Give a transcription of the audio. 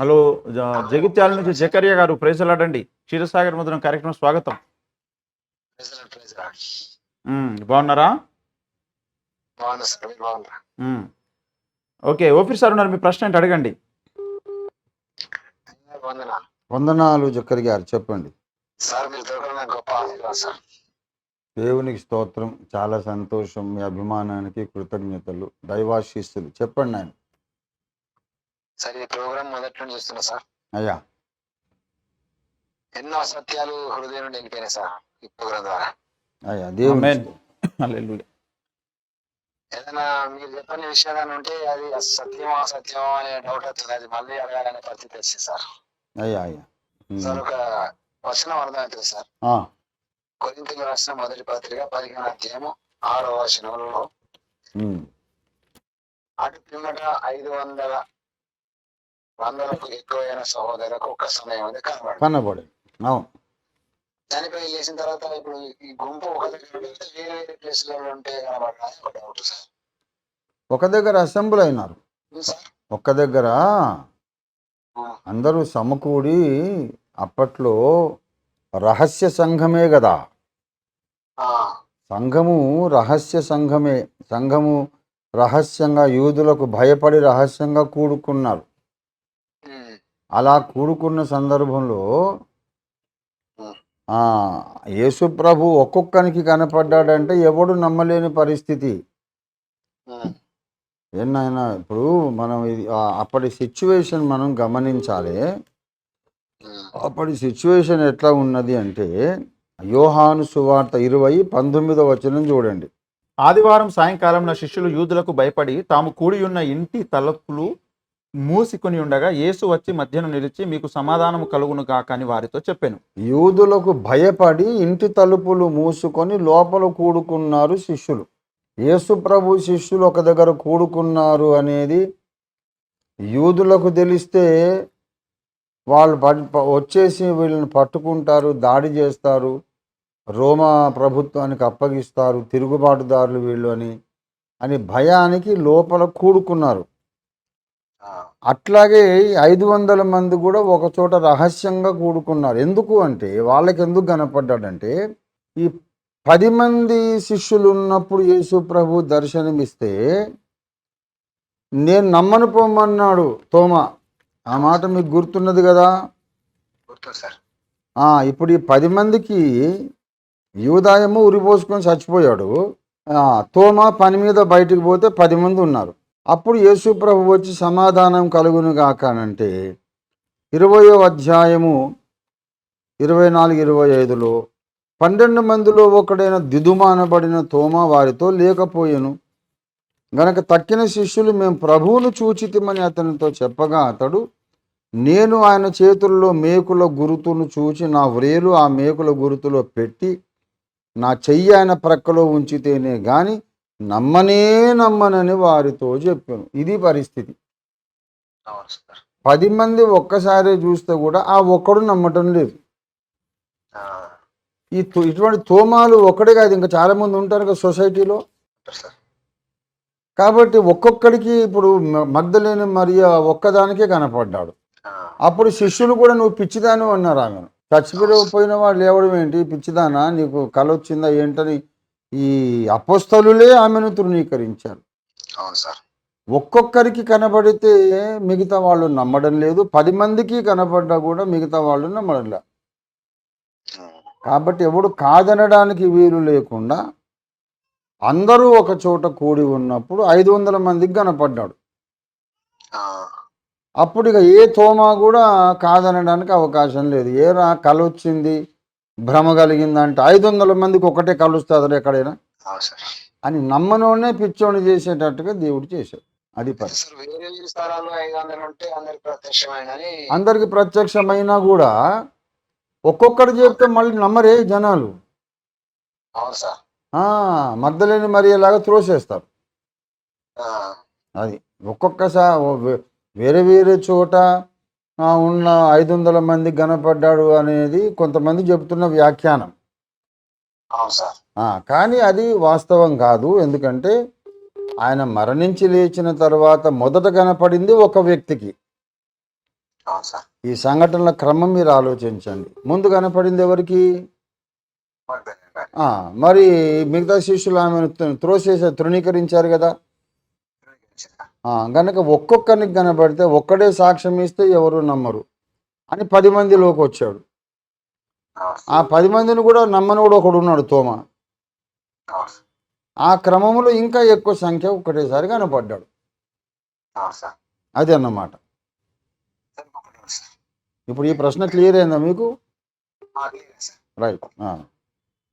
Hello జ- జగిత్యాల నుంచి జకరియా గారు ప్రైజలాడండి. క్షీరసాగర్ ముద్రం కార్యక్రమం స్వాగతం. బాగున్నారా. ఓకే ఓఫీర్ సార్ ఉన్నారు మీ ప్రశ్న ఏంటి అడగండి. వందనా. వందనాలు జక్కరి గారు చెప్పండి. దేవునికి స్తోత్రం చాలా సంతోషం మీ అభిమానానికి కృతజ్ఞతలు దైవాశీస్సులు. చెప్పండి ఆయన సార్ ఈ ప్రోగ్రామ్ మొదటి నుండి చూస్తున్నా సార్. అయ్యా. ఎన్నో అసత్యాలు హృదయం నుండి వెళ్ళిపోయినాయి సార్ ఈ ప్రోగ్రామ్ ద్వారా. అయ్యా హల్లెలూయా. ఏదైనా మీరు చెప్పని విషయాలు ఉంటే అది సత్యమో అసత్యమో అనే డౌట్ అవుతుంది అది మళ్ళీ అడగాలనే పరిస్థితి వచ్చింది సార్. అయ్యా అయ్యా. సార్ ఒక వచనం అర్థమవుతుంది సార్. ఆ, కొరింతలు రాసిన మొదటి పత్రిక పదిహేను అధ్యాయము ఆరో వచనంలో. అటు పిమ్మట ఐదు వందల వందలకు ఎక్కువైన సహోదరులకు ఒక్క సమయం కనబడి అవును. చనిపోయి లేచిన తర్వాత ఇప్పుడు ఈ గుంపు ఒక దగ్గర వేరే వేరే ప్లేస్లలో ఉంటే కనబడాలి ఒక డౌట్ సార్. ఒక దగ్గర అసెంబ్లీ అయినారు. ఒక్క దగ్గర అందరూ సమకూడి అప్పట్లో రహస్య సంఘమే కదా. సంఘము రహస్య సంఘమే సంఘము రహస్యంగా యూదులకు భయపడి రహస్యంగా కూడుకున్నారు. అలా కూడుకున్న సందర్భంలో ఉమ్, ఆ యేసు ప్రభు ఒక్కొక్కనికి కనపడ్డాడంటే ఎవడు నమ్మలేని పరిస్థితి. ఏనాయనా ఇప్పుడు మనం ఇది ఆ అప్పటి సిచ్యువేషన్ మనం గమనించాలి. అప్పటి సిచ్యువేషన్ ఎట్లా ఉన్నది అంటే యోహాను సువార్త ఇరవై పంతొమ్మిదో వచనం చూడండి. ఆదివారం సాయంకాలం నా శిష్యులు యూదులకు భయపడి తాము కూడి ఉన్న ఇంటి తలుపులు మూసికొని ఉండగా యేసు వచ్చి మధ్యను నిలిచి మీకు సమాధానం కలుగును కాక అని వారితో చెప్పాను. యూదులకు భయపడి ఇంటి తలుపులు మూసుకొని లోపల కూడుకున్నారు శిష్యులు. యేసు ప్రభు శిష్యులు ఒక దగ్గర కూడుకున్నారు అనేది యూదులకు తెలిస్తే వాళ్ళు ప- వచ్చేసి వీళ్ళని పట్టుకుంటారు దాడి చేస్తారు రోమా ప్రభుత్వానికి అప్పగిస్తారు తిరుగుబాటుదారులు వీళ్ళు అని అని భయానికి లోపల కూడుకున్నారు. అట్లాగే ఐదు వందల మంది కూడా ఒక చోట రహస్యంగా కూడుకున్నారు. ఎందుకు అంటే వాళ్ళకి ఎందుకు కనపడ్డాడంటే ఈ పది మంది శిష్యులు ఉన్నప్పుడు యేసు ప్రభు దర్శనమిస్తే నేను నమ్మను పొమ్మన్నాడు తోమ. ఆ మాట మీకు గుర్తున్నది కదా? సార్. ఇప్పుడు ఈ పది మందికి యూదాయము ఉరిపోసుకొని చచ్చిపోయాడు. తోమ పని మీద బయటికి పోతే పది మంది ఉన్నారు. అప్పుడు యేసుప్రభు వచ్చి సమాధానం కలుగును గాకనంటే ఇరవయో అధ్యాయము ఇరవై నాలుగు ఇరవై ఐదులో పన్నెండు మందిలో ఒకడైన దిదుమానబడిన తోమ వారితో లేకపోయాను. గనక తక్కిన శిష్యులు మేము ప్రభువును చూచితిమని అతనితో చెప్పగా అతడు నేను ఆయన చేతుల్లో మేకుల గురుతును చూచి నా వ్రేలు ఆ మేకుల గురుతులో పెట్టి నా చెయ్యి ఆయన ప్రక్కలో ఉంచితేనే కానీ నమ్మనే నమ్మనని వారితో చెప్పాను. ఇది పరిస్థితి. పది మంది ఒక్కసారి చూస్తే కూడా ఆ ఒక్కడు నమ్మటం లేదు. ఈ ఇటువంటి తోమాలు ఒక్కడే కాదు ఇంకా చాలా మంది ఉంటారు కదా సొసైటీలో. కాబట్టి ఒక్కొక్కడికి ఇప్పుడు మ- మగ్ధలేని మరియా ఒక్కదానికే కనపడ్డాడు. అప్పుడు శిష్యులు కూడా నువ్వు పిచ్చిదాను అన్నారు ఆమెను చచ్చిపోయిన వాడు లేవడం ఏంటి? పిచ్చిదానా? నీకు కల వచ్చిందా ఏంటని ఈ అపోస్తలులే ఆమెను తృణీకరించారు. అవును సార్. ఒక్కొక్కరికి కనబడితే మిగతా వాళ్ళు నమ్మడం లేదు. పది మందికి కనపడ్డా కూడా మిగతా వాళ్ళు నమ్మడం లేదు. కాబట్టి ఎవడు కాదనడానికి వీలు లేకుండా అందరూ ఒక చోట కూడి ఉన్నప్పుడు ఐదు వందల మందికి కనపడ్డాడు. అప్పుడు ఇక ఏ తోమా కూడా కాదనడానికి అవకాశం లేదు. ఏరా కల వచ్చింది భ్రమ కలిగిందంటే ఐదు వందల మందికి ఒకటే కలుస్తుంది ఎక్కడైనా. అని నమ్మనోనే పిచ్చోని చేసేటట్టుగా దేవుడు చేశాడు. అది అందరికి ప్రత్యక్షమైనా కూడా ఒక్కొక్కడు చెప్తే మళ్ళీ నమ్మరే జనాలు. మద్దలేని మరియలాగా త్రోసేస్తారు. ఆ, అది ఒక్కొక్కసారి వేరే వేరే చోట ఉన్న ఐదు వందల మంది కనపడ్డాడు అనేది కొంతమంది చెబుతున్న వ్యాఖ్యానం. కానీ అది వాస్తవం కాదు. ఎందుకంటే ఆయన మరణించి లేచిన తర్వాత మొదట కనపడింది ఒక వ్యక్తికి. ఈ సంఘటనల క్రమం మీరు ఆలోచించండి. ముందు కనపడింది ఎవరికి? మరి మిగతా శిష్యులు ఆమెను త్రో- త్రోసేసే తృణీకరించారు కదా. గనక ఒక్కొక్కరికి కనబడితే ఒక్కడే సాక్ష్యం ఇస్తే ఎవరు నమ్మరు అని పది మందిలోకి వచ్చాడు. ఆ పది మందిని కూడా నమ్మని కూడా ఒకడు ఉన్నాడు తోమ. ఆ క్రమంలో ఇంకా ఎక్కువ సంఖ్య ఒకటేసారి కనపడ్డాడు. అది అన్నమాట. ఇప్పుడు ఈ ప్రశ్న క్లియర్ అయిందా మీకు? రైట్.